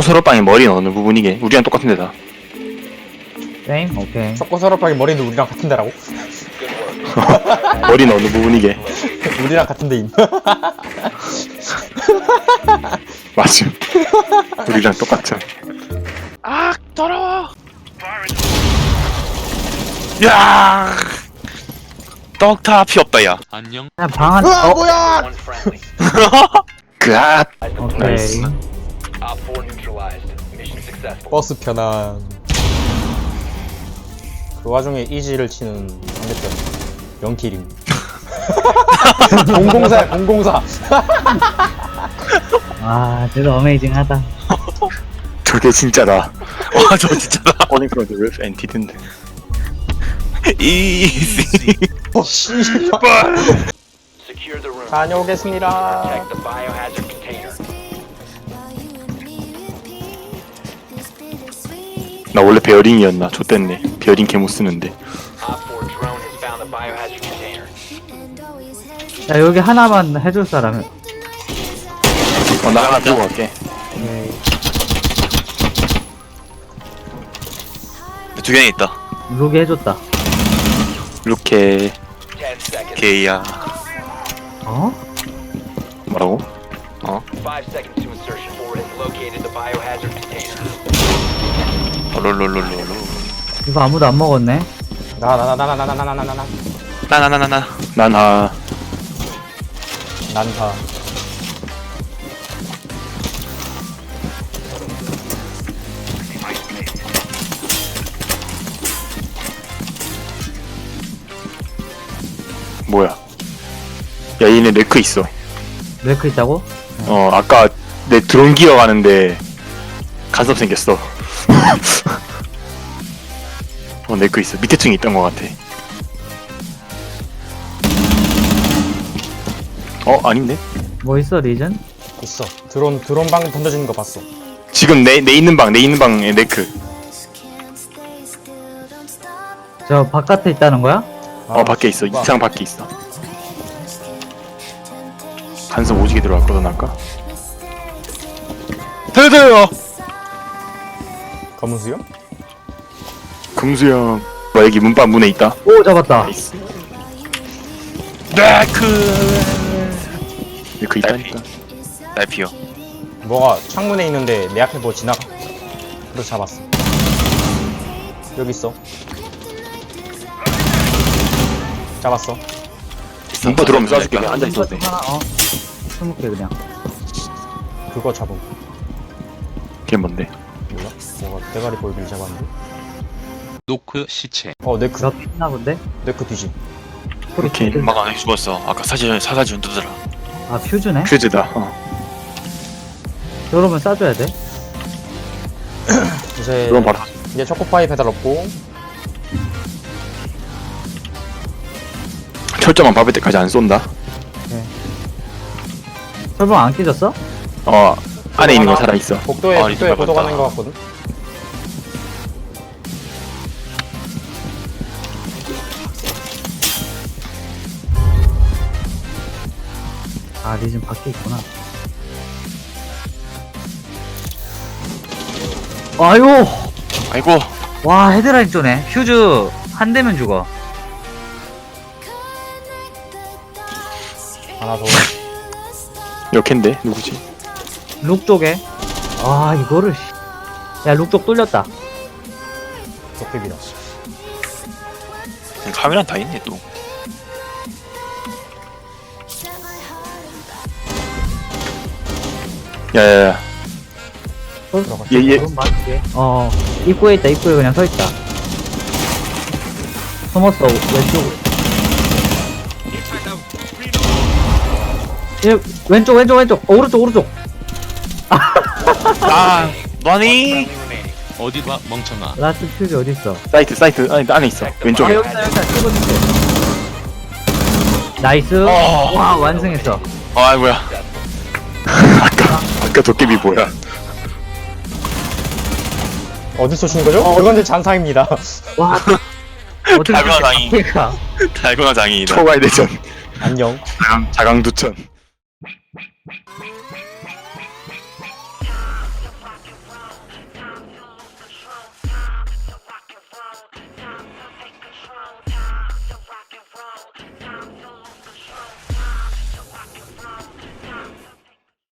초코서럽빵의 머리는 어느 부분이게? 우리랑 똑같은 데다. 게임? 오케이. 초코서럽하게 머리도 우리랑 같은 데라고? 머리는 어느 부분이게? 우리랑 같은 데임. 맞음. 우리랑 똑같죠. 아 더러워 야 떡타 피 없다 야 안녕. 그냥 방 안, 으아 어? 뭐야! 그앗! 오케이. 나이스. 버스 편한. 그 와중에 이지를 치는 상대편. 영킬임. 004, 004. 아, 진짜 어메이징하다. 저게 진짜다. 와 저 진짜다 어닝크런드 웹 엔티든데. 이씨 어, 씨발. Secure the room. 다녀오겠습니다. Protect the biohazard 나 원래 베어링이었나? 좆됐네. 베어링 개 못 쓰는데. Op 4 drone has found the biohazard container. 야, 여기 하나만 해줄 사람. 어, 나 하나 들고 갈게. 두 개는 있다 룩이 해줬다. 이렇게 10 seconds. 게이야 어? 뭐라고? 롤롤롤롤롤 이거 아무도 안 먹었네. 나, 나, 나, 나, 나, 나, 나, 나, 나, 나, 나. 나나나나나 난 아, 난다. 뭐야. 야, 얘네 레크 있어. 웨크 있다고? 어, 아까 내 드론 기어 가는데 간섭 생겼어. 어, 레크 있어. 밑에 층에 있던 것 같아. 어, 아닌데? 뭐 있어, 리전? 있어. 드론, 드론 방 던져지는 거 봤어. 지금 내, 내 있는 방, 내 있는 방에 레크. 저 바깥에 있다는 거야? 어, 밖에 있어. 뭐야. 이상 밖에 있어. 간섭 오지게 들어왔거든, 아까. 살려줘요 검은 수요? 금수형. 뭐, 여기 문방 문에 있다. 오, 잡았다. 나이스. 네크 레크 있다니까. 날피요 뭐가 창문에 있는데 내 앞에 뭐 지나가. 그래서 잡았어. 여기 있어. 잡았어. 문방 들어오면 쏴줄게. 그냥 앉아있어도 돼. 하나, 어. 스무 개 그냥. 그거 잡음. 걔 뭔데? 뭐가 대가리 볼길 잡았는데? 노크 시체. 어, 네크. 몇 있나 본데? 네크 뒤지. 오케이. 막 안에 죽었어 아까 사진 사사지 흔들더라 아, 퓨즈네? 퓨즈다. 어. 저러면 싸줘야 돼? 이제, 그럼 바로. 이제 초코파이 배달 없고, 철저만 밟을 때까지 안 쏜다. 설봉 안 깨졌어? 어, 안에 있는 거 살아있어. 복도에, 아, 복도에 고도 밟았다. 가는 거 같거든? 아, 리전 밖에 있구나. 아유! 아이고 와, 헤드라인 쏘네. 퓨즈 한 대면 죽어. 하나 더. 역캔데? 누구지? 룩 쪽에. 아, 이거를. 씨. 야, 룩 쪽 뚫렸다. 도깨비다. 카메라 다 있네 또 야야야. 얘. 그럼 맞게. 어, 입구에 있다, 입구에 그냥 서 있다. 숨었어, 왼쪽. 얘, 왼쪽, 왼쪽, 왼쪽. 어, 오른쪽, 오른쪽. 아 너니. 어디 봐 멍청아. 라스트 퓨즈 어딨어? 사이트, 사이트. 안에, 안에 있어. 아, 왼쪽에. 여기 있다, 여기. 찍어줄게. 나이스. 어. 와, 완승했어. 아이고야 아까, 아까 도깨비 뭐야? 어디서 준 거죠? 그건 제 잔상입니다. 와. 어떻게. 이렇게 앞에가. 달고나 장인이다 초과의 대전. 안녕. 자강, 자강두천.